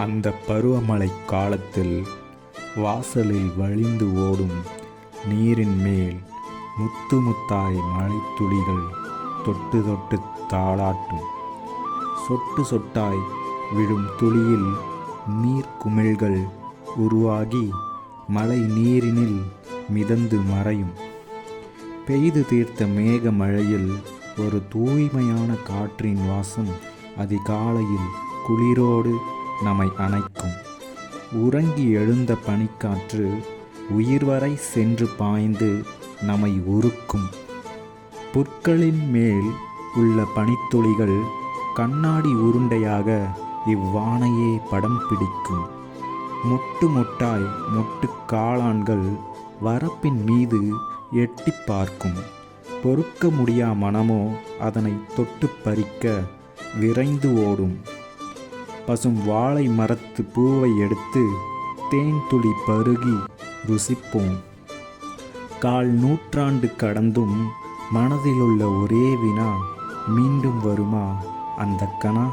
அந்த பருவமழை காலத்தில் வாசலில் வழிந்து ஓடும் நீரின் மேல் முத்து முத்தாய் மழைத்துளிகள் தொட்டு தொட்டு தாளாட்டும். சொட்டு சொட்டாய் விழும் துளியில் நீர்க்குமிழ்கள் உருவாகி மழை நீரினில் மிதந்து மறையும். பெய்து தீர்த்த மேக மழையில் ஒரு தூய்மையான காற்றின் வாசம் அதிகாலையில் குளிரோடு நம்மை அணைக்கும். உறங்கி எழுந்த பனிக்காற்று உயிர் வரை சென்று பாய்ந்து நம்மை உருக்கும். புற்களின் மேல் உள்ள பனித்துளிகள் கண்ணாடி உருண்டையாக இவ்வானையே படம் பிடிக்கும். முட்டு முட்டாய் முட்டு காளான்கள் வரப்பின் மீது எட்டி பார்க்கும். பொறுக்க முடியா மனமோ அதனை தொட்டு பறிக்க விரைந்து ஓடும். பசும் வாழை மரத்து பூவை எடுத்து தேன் துளி பருகி ருசிப்போம். கால் நூற்றாண்டு கடந்தும் மனதிலுள்ள ஒரே வினா மீண்டும் வருமா அந்த கணா?